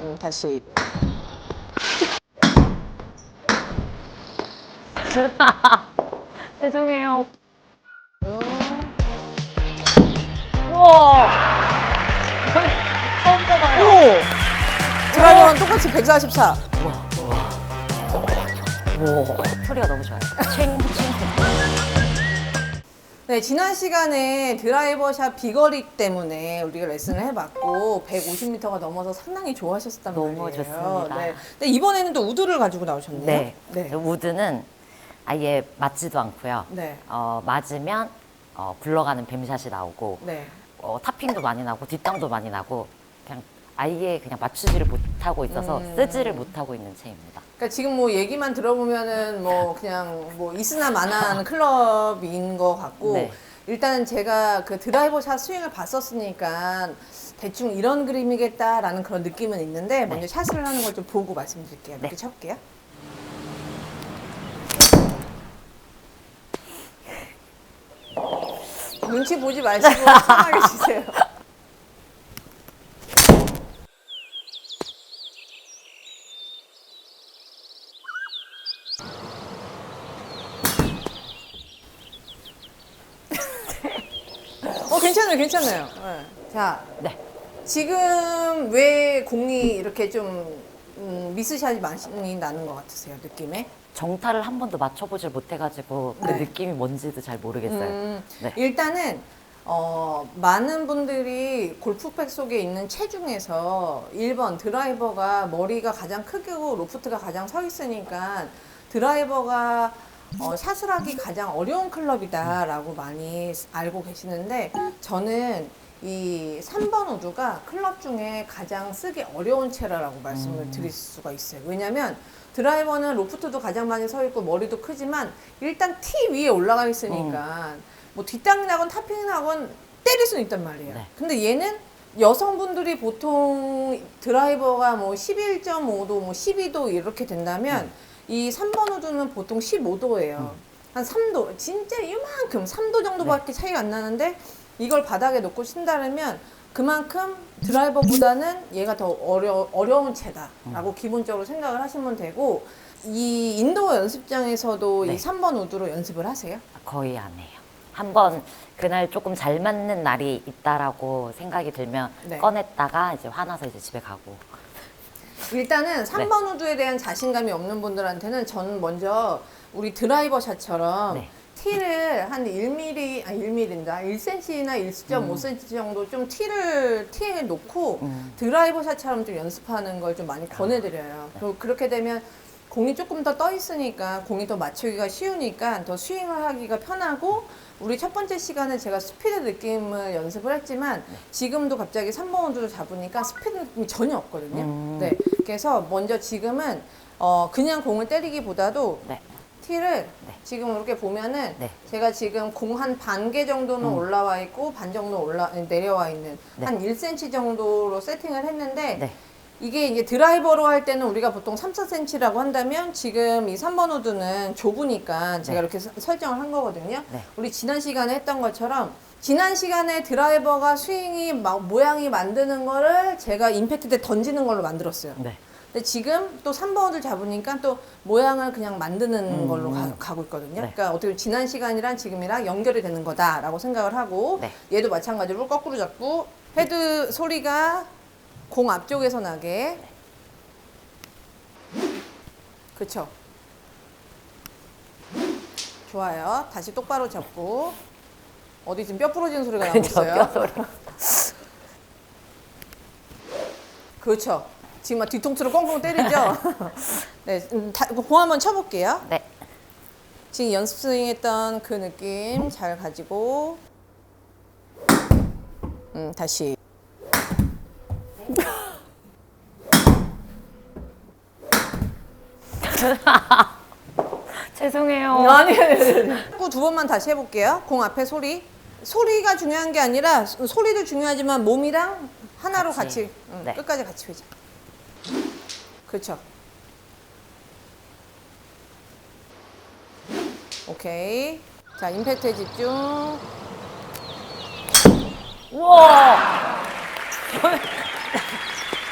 음, 다시. 죄송해요. 음. 우와. 처음 봐봐요. 오! 드라이버랑 똑같이 144. 소리가 너무 좋아요. 챙, 챙. 네, 지난 시간에 드라이버샷 비거리 때문에 우리가 레슨을 해봤고 150m가 넘어서 상당히 좋아하셨단 너무 말이에요. 좋습니다. 네. 근데 이번에는 또 우드를 가지고 나오셨네요. 네. 네. 우드는 아예 맞지도 않고요. 네. 어, 맞으면 어, 굴러가는 뱀샷이 나오고 네. 어, 탑핑도 많이 나고 뒷땅도 많이 나고 그냥 아예 그냥 맞추지를 못하고 있어서 음. 쓰지를 못하고 있는 채입니다. 그러니까 지금 뭐 얘기만 들어보면은 뭐 그냥 뭐 있으나 마나한 클럽인 것 같고 네. 일단 제가 그 드라이버 샷 스윙을 봤었으니까 대충 이런 그림이겠다라는 그런 느낌은 있는데 먼저 샷을 하는 걸 좀 보고 말씀드릴게요. 이렇게 네. 쳐볼게요. 눈치 보지 마시고 편하게 치세요. 어 괜찮아요, 괜찮아요. 네. 자, 네. 지금 왜 공이 이렇게 좀 음, 미스샷이 많이 나는 것 같으세요, 느낌에? 정타를 한 번도 맞춰보질 못해가지고 그 네. 느낌이 뭔지도 잘 모르겠어요. 음, 네. 일단은 어, 많은 분들이 골프백 속에 있는 체중에서 1번 드라이버가 머리가 가장 크고 로프트가 가장 서 있으니까 드라이버가 어, 샷을 하기 가장 어려운 클럽이다라고 많이 알고 계시는데 저는 이 3번 우드가 클럽 중에 가장 쓰기 어려운 채라라고 말씀을 드릴 수가 있어요. 왜냐면 드라이버는 로프트도 가장 많이 서 있고 머리도 크지만 일단 티 위에 올라가 있으니까 뭐 뒷땅이 나건 탑핑이 나건 때릴 수는 있단 말이에요. 네. 근데 얘는 여성분들이 보통 드라이버가 뭐 11.5도, 뭐 12도 이렇게 된다면 이 3번 우드는 보통 15도예요. 한 3도, 진짜 이만큼 3도 정도밖에 차이가 안 나는데 이걸 바닥에 놓고 친다면 그만큼 드라이버보다는 얘가 더 어려, 어려운 채다라고 기본적으로 생각을 하시면 되고 이 인도어 연습장에서도 네. 이 3번 우드로 연습을 하세요? 거의 안 해요. 한번 그날 조금 잘 맞는 날이 있다라고 생각이 들면 네. 꺼냈다가 이제 화나서 이제 집에 가고. 일단은 네. 3번 우드에 대한 자신감이 없는 분들한테는 저는 먼저 우리 드라이버 샷처럼 네. 티를 한 1mm, 아 1mm인다. 1cm나 1.5cm 정도 좀 티를 티에 놓고 음. 드라이버 샷처럼 좀 연습하는 걸 좀 많이 권해드려요. 그리고 그렇게 되면 공이 조금 더 떠 있으니까 공이 더 맞추기가 쉬우니까 더 스윙을 하기가 편하고 우리 첫 번째 시간에 제가 스피드 느낌을 연습을 했지만 지금도 갑자기 3번 우드를 잡으니까 스피드 느낌이 전혀 없거든요. 음. 네. 그래서 먼저 지금은 어 그냥 공을 때리기보다도 네. 티를 지금 이렇게 보면은 네. 제가 지금 공 한 반 개 정도는 올라와 있고 반 정도 올라 내려와 있는 네. 한 1cm 정도로 세팅을 했는데 네. 이게 이제 드라이버로 할 때는 우리가 보통 3, 4cm라고 한다면 지금 이 3번 우드는 좁으니까 제가 네. 이렇게 서- 설정을 한 거거든요. 네. 우리 지난 시간에 했던 것처럼 지난 시간에 드라이버가 스윙이 막 모양이 만드는 거를 제가 임팩트 때 던지는 걸로 만들었어요. 네. 근데 지금 또 3번 우드를 잡으니까 또 모양을 그냥 만드는 음. 걸로 가, 고 있거든요. 네. 그러니까 어떻게 보면 지난 시간이랑 지금이랑 연결이 되는 거다라고 생각을 하고 네. 얘도 마찬가지로 거꾸로 잡고 헤드 소리가 공 앞쪽에서 나게. 그쵸? 좋아요. 다시 똑바로 잡고. 어디 지금 뼈 부러지는 소리가 나고 있어요. 그렇죠. 지금 막 뒤통수를 꽁꽁 때리죠? 네, 음, 다, 공 한번 쳐볼게요. 네. 지금 연습 스윙했던 그 느낌 잘 가지고. 음, 다시 죄송해요. 아니, 두 번만 다시 해볼게요. 공 앞에 소리. 소리가 중요한 게 아니라 소- 소리도 중요하지만 몸이랑 하나로 같이, 같이. 응, 네. 끝까지 같이 회자. 그렇죠. 오케이. 자, 임팩트에 집중. 우와.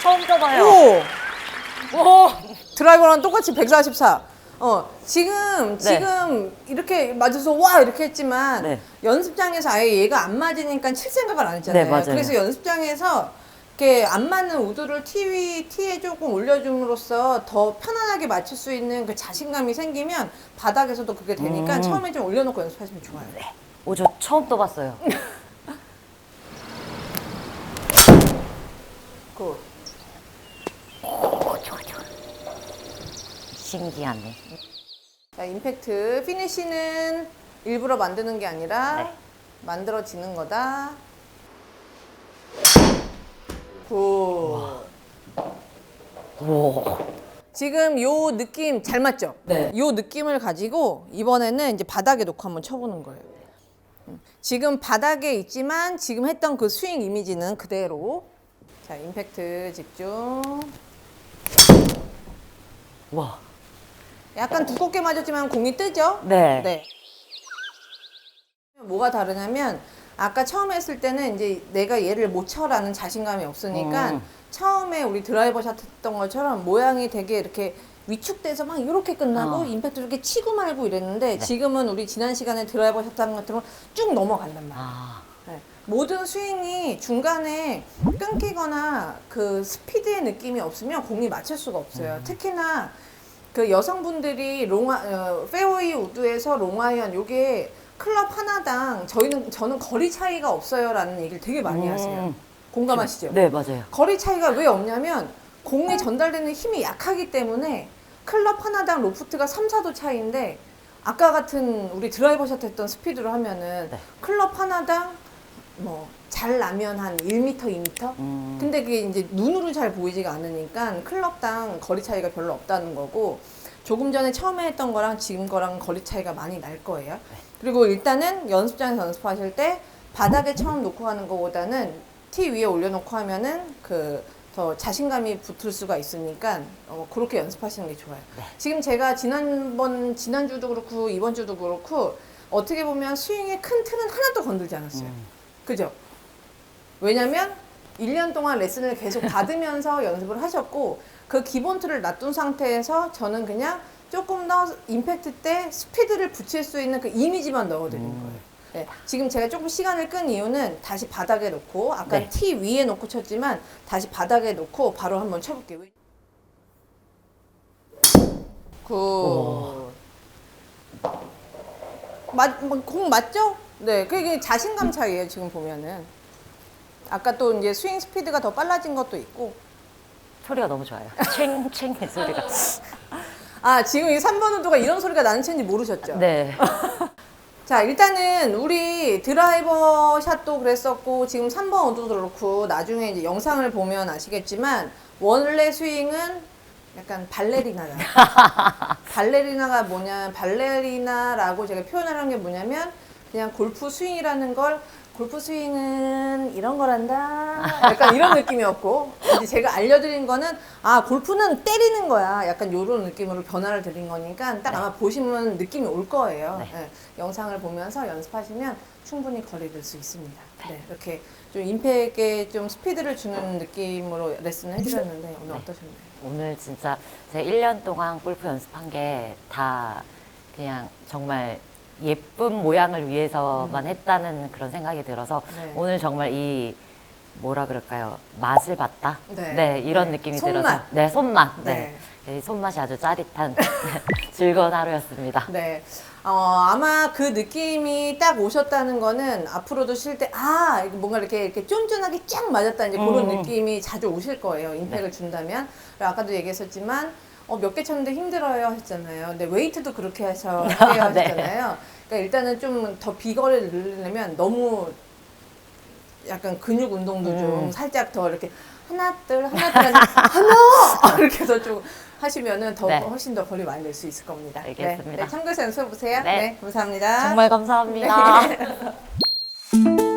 처음 떠봐요. 오! 오! 드라이버랑 똑같이 144. 어, 지금, 네. 지금 이렇게 맞아서 와! 이렇게 했지만 네. 연습장에서 아예 얘가 안 맞으니까 칠 생각을 안 했잖아요. 네, 맞아요. 그래서 연습장에서 이렇게 안 맞는 우드를 티 위, 티에 조금 올려줌으로써 더 편안하게 맞출 수 있는 그 자신감이 생기면 바닥에서도 그게 되니까 음. 처음에 좀 올려놓고 연습하시면 좋아요. 오, 저 처음 떠봤어요. 굿. 오, 좋아, 좋아. 신기하네. 자, 임팩트 피니쉬는 일부러 만드는 게 아니라 네. 만들어지는 거다. 굿. 오. 지금 요 느낌 잘 맞죠? 네. 요 느낌을 가지고 이번에는 이제 바닥에 놓고 한번 쳐보는 거예요. 음. 지금 바닥에 있지만 지금 했던 그 스윙 이미지는 그대로. 자, 임팩트 집중. 와. 약간 두껍게 맞았지만 공이 뜨죠? 네. 네. 뭐가 다르냐면 아까 처음 했을 때는 이제 내가 얘를 못 쳐라는 자신감이 없으니까 음. 처음에 우리 드라이버 샷 했던 것처럼 모양이 되게 이렇게 위축돼서 막 이렇게 끝나고 어. 임팩트 이렇게 치고 말고 이랬는데 네. 지금은 우리 지난 시간에 드라이버 샷 하는 것처럼 쭉 넘어간단 말이야. 아. 네. 모든 스윙이 중간에 끊기거나 그 스피드의 느낌이 없으면 공이 맞출 수가 없어요. 음. 특히나 그 여성분들이 롱아 어, 페어웨이 우드에서 롱아이언 요게 클럽 하나당 저희는 저는 거리 차이가 없어요라는 얘기를 되게 많이 음. 하세요. 공감하시죠? 네, 맞아요. 거리 차이가 왜 없냐면 공에 전달되는 힘이 약하기 때문에 클럽 하나당 로프트가 3, 4도 차이인데 아까 같은 우리 드라이버 샷 했던 스피드로 하면은 네. 클럽 하나당 뭐 잘 나면 한 1m, 2m? 음. 근데 그게 이제 눈으로 잘 보이지가 않으니까 클럽당 거리 차이가 별로 없다는 거고 조금 전에 처음에 했던 거랑 지금 거랑 거리 차이가 많이 날 거예요. 그리고 일단은 연습장에서 연습하실 때 바닥에 처음 놓고 하는 것보다는 티 위에 올려놓고 하면은 그 더 자신감이 붙을 수가 있으니까 어, 그렇게 연습하시는 게 좋아요. 네. 지금 제가 지난번 지난주도 그렇고 이번 주도 그렇고 어떻게 보면 스윙의 큰 틀은 하나도 건들지 않았어요. 음. 그죠? 왜냐면 1년 동안 레슨을 계속 받으면서 연습을 하셨고 그 기본 틀을 놔둔 상태에서 저는 그냥 조금 더 임팩트 때 스피드를 붙일 수 있는 그 이미지만 넣어드린 음. 거예요. 네, 지금 제가 조금 시간을 끈 이유는 다시 바닥에 놓고 아까 네. 티 위에 놓고 쳤지만 다시 바닥에 놓고 바로 한번 쳐볼게요. 굿. 맞, 뭐공 맞죠? 네, 그게 자신감 차이예요, 지금 보면은. 아까 또 이제 스윙 스피드가 더 빨라진 것도 있고. 소리가 너무 좋아요. 챙챙 소리가. 아, 지금 이 3번 우드가 이런 소리가 나는 채인지 모르셨죠? 네. 자, 일단은 우리 드라이버 샷도 그랬었고, 지금 3번 우드도 그렇고, 나중에 이제 영상을 보면 아시겠지만, 원래 스윙은 약간 발레리나다. 발레리나가 뭐냐, 발레리나라고 제가 표현을 한게 뭐냐면, 그냥 골프 스윙이라는 걸, 골프 스윙은 이런 거란다. 약간 이런 느낌이었고, 이제 제가 알려드린 거는, 아, 골프는 때리는 거야. 약간 이런 느낌으로 변화를 드린 거니까, 딱 아마 보시면 느낌이 올 거예요. 네. 예, 영상을 보면서 연습하시면 충분히 거리될 수 있습니다. 네, 이렇게 좀 임팩에 좀 스피드를 주는 느낌으로 레슨을 해드렸는데, 오늘 어떠셨나요? 오늘 진짜 제가 1년 동안 골프 연습한 게 다 그냥 정말 예쁜 모양을 위해서만 했다는 그런 생각이 들어서 네. 오늘 정말 이 뭐라 그럴까요? 맛을 봤다? 네. 이런 네. 느낌이 손맛. 들어서 네, 손맛. 네. 네. 이 손맛이 아주 짜릿한 즐거운 하루였습니다. 네. 어, 아마 그 느낌이 딱 오셨다는 거는 앞으로도 쉴 때, 아, 이거 뭔가 이렇게, 이렇게 쫀쫀하게 쫙 맞았다. 이제 그런 음. 느낌이 자주 오실 거예요. 임팩을 준다면. 그리고 아까도 얘기했었지만, 어, 몇개 쳤는데 힘들어요 하셨잖아요. 근데 웨이트도 그렇게 해서 해요 네. 하셨잖아요. 그러니까 일단은 좀 더 비거리를 늘리려면 너무 약간 근육 운동도 좀 음. 살짝 더 이렇게 하나, 둘, 하나, 둘, 하나! 이렇게 해서 좀 하시면은 더 네. 훨씬 더 거리 많이 낼 수 있을 겁니다. 알겠습니다. 네, 네, 참고해서 연습해 보세요. 네. 네, 감사합니다. 정말 감사합니다. 네.